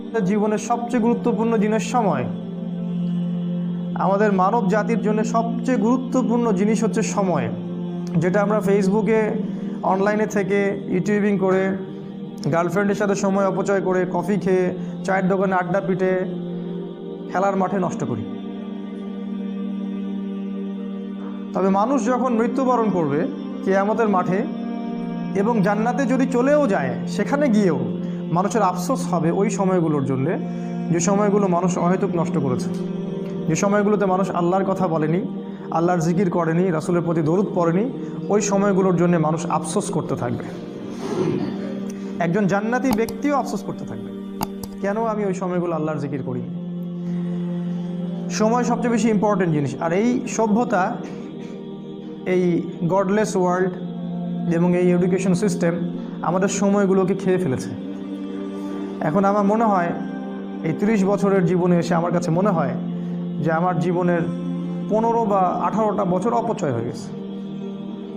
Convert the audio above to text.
আমাদের জীবনের সবচেয়ে গুরুত্বপূর্ণ জিনিস সময়। আমাদের মানব জাতির জন্য সবচেয়ে গুরুত্বপূর্ণ জিনিস হচ্ছে সময়। যেটা আমরা ফেসবুকে অনলাইনে থেকে ইউটিউবিং করে গার্লফ্রেন্ডের সাথে সময় অপচয় করে কফি খেয়ে, চায়ের দোকানে আড্ডা পিটে, খেলার মাঠে নষ্ট করি। তবে মানুষ যখন মৃত্যুবরণ করবে, কেয়ামতের মাঠে এবং জান্নাতে যদি চলেও যায়, সেখানে গিয়েও মানুষের আফসোস হবে ওই সময়গুলোর জন্যে, যে সময়গুলো মানুষ অহেতুক নষ্ট করেছে। যে সময়গুলোতে মানুষ আল্লাহর কথা বলেনি, আল্লাহর জিকির করেনি, রাসুলের প্রতি দরুদ পড়েনি, ওই সময়গুলোর জন্য মানুষ আফসোস করতে থাকবে। একজন জান্নাতি ব্যক্তিও আফসোস করতে থাকবে। কেন আমি ওই সময়গুলো আল্লাহর জিকির করি? সময় সবচেয়ে বেশি ইম্পর্টেন্ট জিনিস। আর এই সভ্যতা, এই গডলেস ওয়ার্ল্ড এবং এই এডুকেশন সিস্টেম আমাদের সময়গুলোকে খেয়ে ফেলেছে। এখন আমার মনে হয় এই তিরিশ বছরের জীবনে এসে আমার কাছে মনে হয় যে আমার জীবনের পনেরো বা আঠারোটা বছর অপচয় হয়ে গেছে।